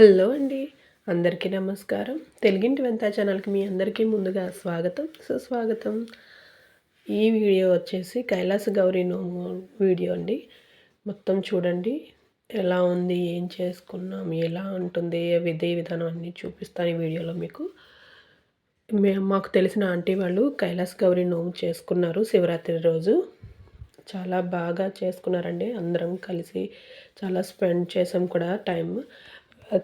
Hello అండి. అందరికీ నమస్కారం. తెలుగింటి వెంత ఛానల్కి మీ అందరికీ ముందుగా స్వాగతం. సుస్వాగతం. ఈ వీడియో వచ్చేసి కైలాస గౌరీ నోము వీడియో అండి. మొత్తం చూడండి. ఎలా ఉంది? ఏం చేసుకున్నాం? ఎలా ఉంటుంది? విధి విధానం అన్నీ చూపిస్తాను ఈ వీడియోలో మీకు. మేము మాకు తెలిసిన ఆంటీ వాళ్ళు కైలాస గౌరీ నోము చేసుకున్నారు శివరాత్రి రోజు. చాలా బాగా చేసుకున్నారండి. అందరం కలిసి చాలా స్పెండ్ చేసాం కూడా టైం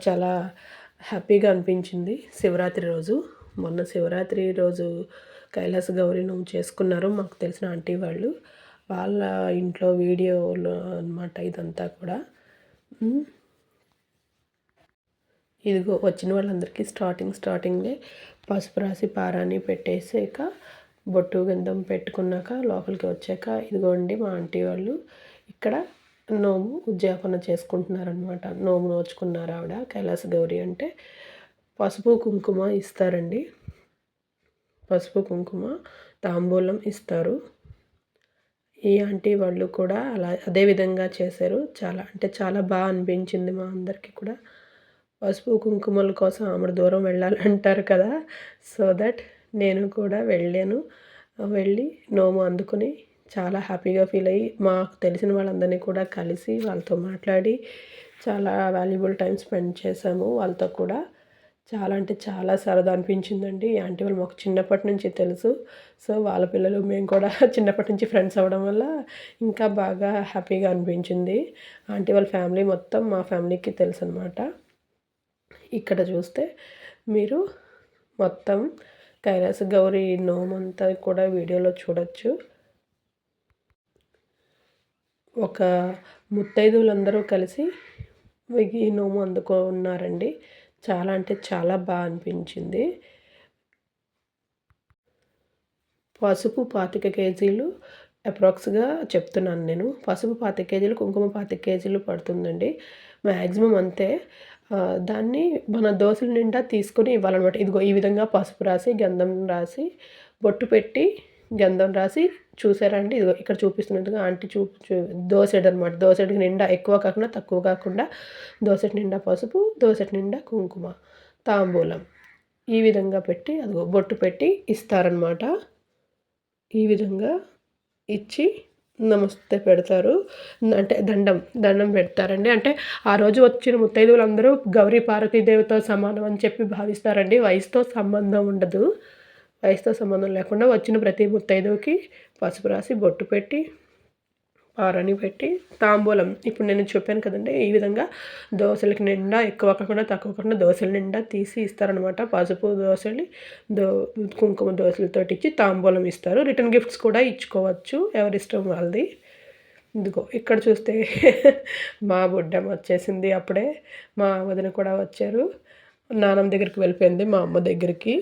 చాలా హ్యాపీగా అనిపించింది శివరాత్రి రోజు. మొన్న శివరాత్రి రోజు కైలాస గౌరీ నువ్వు చేసుకున్నారు మాకు తెలిసిన ఆంటీ వాళ్ళు. వాళ్ళ ఇంట్లో వీడియోలో అనమాట ఇదంతా కూడా. ఇదిగో వచ్చిన వాళ్ళందరికీ స్టార్టింగ్ స్టార్టింగే పసుపు రాసి పారాని పెట్టేసాక బొట్టు గంధం పెట్టుకున్నాక లోపలికి వచ్చాక ఇదిగోండి మా ఆంటీ వాళ్ళు. ఇక్కడ నోము ఉద్యాపన చేసుకుంటున్నారనమాట నోము నోచుకున్నారు ఆవిడ. కైలాస గౌరి అంటే పసుపు కుంకుమ ఇస్తారండి. పసుపు కుంకుమ తాంబూలం ఇస్తారు. ఈ ఆంటీ వాళ్ళు కూడా అలా అదే విధంగా చేశారు. చాలా అంటే చాలా బాగా అనిపించింది మా అందరికీ కూడా. పసుపు కుంకుమల కోసం ఆమె దూరం వెళ్ళాలంటారు కదా. సో దట్ నేను కూడా వెళ్ళాను. వెళ్ళి నోము అందుకుని చాలా హ్యాపీగా ఫీల్ అయ్యి మాకు తెలిసిన వాళ్ళందరినీ కూడా కలిసి వాళ్ళతో మాట్లాడి చాలా వాల్యుబుల్ టైం స్పెండ్ చేసాము వాళ్ళతో కూడా. చాలా అంటే చాలా సరదా అనిపించిందండి. ఆంటీ వాళ్ళు మాకు చిన్నప్పటి నుంచి తెలుసు. సో వాళ్ళ పిల్లలు మేము కూడా చిన్నప్పటి నుంచి ఫ్రెండ్స్ అవ్వడం వల్ల ఇంకా బాగా హ్యాపీగా అనిపించింది. ఆంటీ వాళ్ళ ఫ్యామిలీ మొత్తం మా ఫ్యామిలీకి తెలుసు అనమాట ఇక్కడ చూస్తే మీరు మొత్తం కైలాస గౌరీ నోమంతా కూడా వీడియోలో చూడొచ్చు. ఒక ముత్తైదువులందరూ కలిసి ఈ నోము అందుకున్నారండి. చాలా అంటే చాలా బాగా అనిపించింది. పసుపు పాతిక కేజీలు అప్రాక్స్గా చెప్తున్నాను నేను. పసుపు పాతిక కేజీలు కుంకుమ పాతిక కేజీలు పడుతుందండి. మ్యాక్సిమం అంతే. దాన్ని మన దోశల నిండా తీసుకొని ఇవ్వాలన్నమాట. ఇదిగో ఈ విధంగా పసుపు రాసి గంధం రాసి బొట్టు పెట్టి గంధం రాసి చూసారండి ఇదిగో ఇక్కడ చూపిస్తున్నట్టుగా ఆంటీ చూ దోసెడ్ అనమాట దోసెడికి నిండా ఎక్కువ కాకుండా తక్కువ కాకుండా దోసెట్ నిండా పసుపు దోసెట్ నిండా కుంకుమ తాంబూలం. ఈ విధంగా పెట్టి అదిగో బొట్టు పెట్టి ఇస్తారనమాట. ఈ విధంగా ఇచ్చి నమస్తే పెడతారు. అంటే దండం దండం పెడతారండి. అంటే ఆ రోజు వచ్చిన ముత్తైదువులందరూ గౌరీ పార్వతీదేవితో సమానం అని చెప్పి భావిస్తారండి. వయసుతో సంబంధం ఉండదు. వయసుతో సంబంధం లేకుండా వచ్చిన ప్రతి ముత్తైదువుకి పసుపు రాసి బొట్టు పెట్టి పారని పెట్టి తాంబూలం. ఇప్పుడు నేను చెప్పాను కదండి ఈ విధంగా దోశలకి నిండా ఎక్కువ కాకుండా తక్కువ కాకుండా దోశల నిండా తీసి ఇస్తారనమాట పసుపు దోశలు దో కుంకుమ దోశలతో ఇచ్చి తాంబూలం ఇస్తారు. రిటర్న్ గిఫ్ట్స్ కూడా ఇచ్చుకోవచ్చు ఎవరిష్టం వాళ్ళది. ఇదిగో ఇక్కడ చూస్తే మా బుడ్డం వచ్చేసింది అప్పుడే. మా వదిన కూడా వచ్చారు. నానమ్మ దగ్గరికి వెళ్ళిపోయింది మా అమ్మ దగ్గరికి.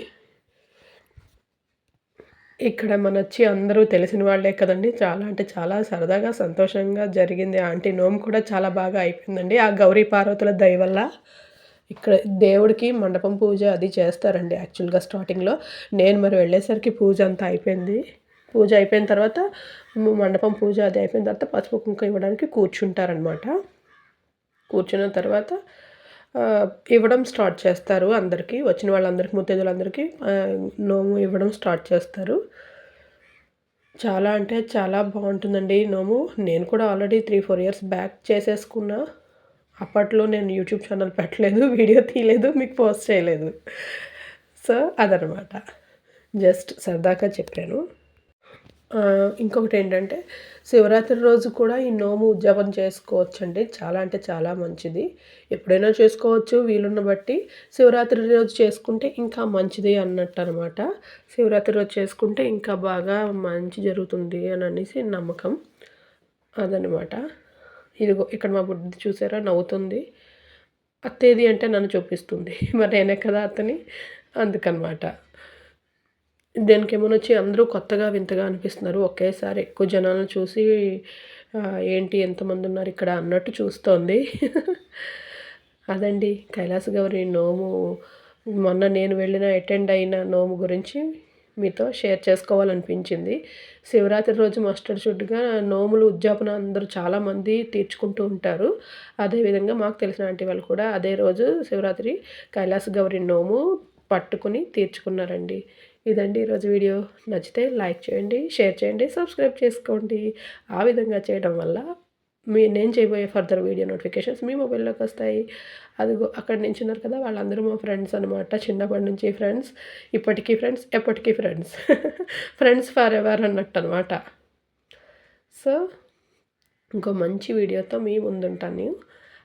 ఇక్కడ మన వచ్చి అందరూ తెలిసిన వాళ్ళే కదండి. చాలా అంటే చాలా సరదాగా సంతోషంగా జరిగింది. ఆంటీ నోము కూడా చాలా బాగా అయిపోయిందండి. ఆ గౌరీ పార్వతుల దయ వల్ల ఇక్కడ దేవుడికి మండపం పూజ అది చేస్తారండి యాక్చువల్గా స్టార్టింగ్లో. నేను మరి వెళ్ళేసరికి పూజ అంతా అయిపోయింది. పూజ అయిపోయిన తర్వాత మండపం పూజ అది అయిపోయిన తర్వాత పసుపు కుంక ఇవ్వడానికి కూర్చుంటారనమాట కూర్చున్న తర్వాత ఇవ్వడం స్టార్ట్ చేస్తారు అందరికీ. వచ్చిన వాళ్ళందరికీ ముత్తైదులందరికీ నోము ఇవ్వడం స్టార్ట్ చేస్తారు. చాలా అంటే చాలా బాగుంటుందండి నోము. నేను కూడా already three four years back చేసేసుకున్నా. అప్పట్లో నేను యూట్యూబ్ ఛానల్ పెట్టలేదు వీడియో తీయలేదు మీకు పోస్ట్ చేయలేదు. సో అదనమాట. జస్ట్ సరదాగా చెప్పాను. ఇంకొకటి ఏంటంటే శివరాత్రి రోజు కూడా ఈ నోము జపం చేసుకోవచ్చండి. చాలా అంటే చాలా మంచిది. ఎప్పుడైనా చేసుకోవచ్చు వీలున్న బట్టి. శివరాత్రి రోజు చేసుకుంటే ఇంకా మంచిది అన్నట్టు అనమాట శివరాత్రి రోజు చేసుకుంటే ఇంకా బాగా మంచి జరుగుతుంది అని అనేసి నమ్మకం అదనమాట. ఇదిగో ఇక్కడ మా బుద్ధి చూసారా? నవ్వుతుంది. అత్తేది అంటే నన్ను చూపిస్తుంది. మరి నేనే కదా అతని అందుకనమాట. ఏమైనా వచ్చి అందరూ కొత్తగా వింతగా అనిపిస్తున్నారు. ఒకేసారి ఎక్కువ జనాలను చూసి ఏంటి ఎంతమంది ఉన్నారు ఇక్కడ అన్నట్టు చూస్తోంది. అదండి. కైలాస గౌరి నోము. మొన్న నేను వెళ్ళిన అటెండ్ అయిన నోము గురించి మీతో షేర్ చేసుకోవాలనిపించింది. శివరాత్రి రోజు మస్టర్డ్ షుడ్గా నోములు ఉద్యాపన అందరూ చాలామంది తీర్చుకుంటూ ఉంటారు. అదేవిధంగా మాకు తెలిసిన ఆంటీ వాళ్ళు కూడా అదే రోజు శివరాత్రి కైలాస గౌరి నోము పట్టుకుని తీర్చుకున్నారండి. ఇదండి ఈరోజు వీడియో. నచ్చితే లైక్ చేయండి షేర్ చేయండి సబ్స్క్రైబ్ చేసుకోండి. ఆ విధంగా చేయడం వల్ల మీ నేను చేయబోయే ఫర్దర్ వీడియో నోటిఫికేషన్స్ మీ మొబైల్లోకి వస్తాయి. అదిగో అక్కడ నించున్నారు కదా వాళ్ళందరూ మా ఫ్రెండ్స్ అనమాట చిన్నప్పటి నుంచి ఫ్రెండ్స్ ఇప్పటికీ ఫ్రెండ్స్ ఎప్పటికీ ఫ్రెండ్స్. ఫ్రెండ్స్ ఫర్ ఎవర్ అన్నట్టు అనమాట సో ఇంకో మంచి వీడియోతో మీ ముందుంటాను.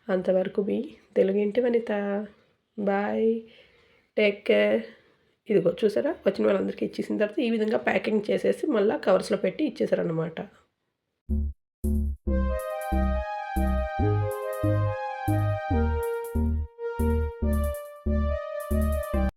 అంతవరకు మీ తెలుగు ఇంటి వనిత. బాయ్. Take care. ఇదిగో చూసారా? వచ్చిన వాళ్ళందరికీ ఇచ్చేసిన తర్వాత ఈ విధంగా ప్యాకింగ్ చేసేసి మళ్ళీ కవర్స్లో పెట్టి ఇచ్చేసారనమాట